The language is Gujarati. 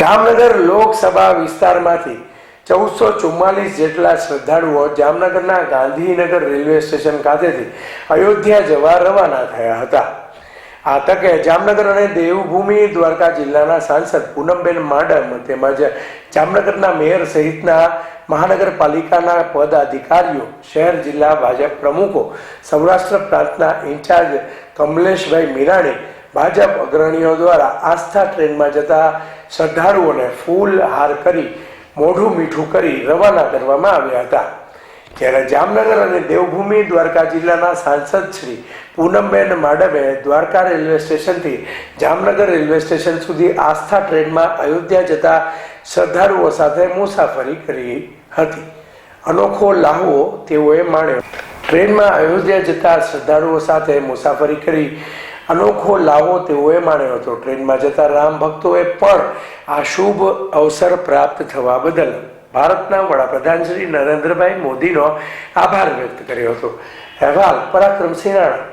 જામનગર લોકસભા વિસ્તારમાંથી ચૌદસો ચુમ્માલીસ જેટલા શ્રદ્ધાળુઓ જામનગરના ગાંધીનગર રેલવે સ્ટેશન ખાતેથી અયોધ્યા જવા રવાના થયા હતા. આ તકે જામનગર અને દેવભૂમિ દ્વારકા જિલ્લાના સાંસદ પૂનમબેન માડમ તેમજ જામનગરના મેયર સહિતના મહાનગરપાલિકાના પદાધિકારીઓ, શહેર જિલ્લા ભાજપ પ્રમુખો, સૌરાષ્ટ્ર પ્રાંતના ઇન્ચાર્જ કમલેશભાઈ મીરાણી ભાજપ અગ્રણીઓ દ્વારા આસ્થા ટ્રેનમાં જતા શ્રદ્ધાળુઓને ફૂલ હાર કરી, મોઢું મીઠું કરી રવાના કરવામાં આવ્યા હતા. જ્યારે જામનગર અને દેવભૂમિ દ્વારકા જિલ્લાના સાંસદ શ્રી પૂનમબેન માડમે દ્વારકા રેલવે સ્ટેશનથી જામનગર રેલવે સ્ટેશન સુધી આસ્થા ટ્રેનમાં અયોધ્યા જતા શ્રદ્ધાળુઓ સાથે મુસાફરી કરી હતી. અનોખો લાહવો તેઓએ માણ્યો. ટ્રેનમાં અયોધ્યા જતા શ્રદ્ધાળુઓ સાથે મુસાફરી કરી અનોખો લાવો તેઓએ માણ્યો હતો. ટ્રેનમાં જતા રામ ભક્તોએ પણ આ શુભ અવસર પ્રાપ્ત થવા બદલ ભારતના વડાપ્રધાન શ્રી નરેન્દ્રભાઈ મોદીનો આભાર વ્યક્ત કર્યો હતો. અહેવાલ પરાક્રમસિંહ રાણા.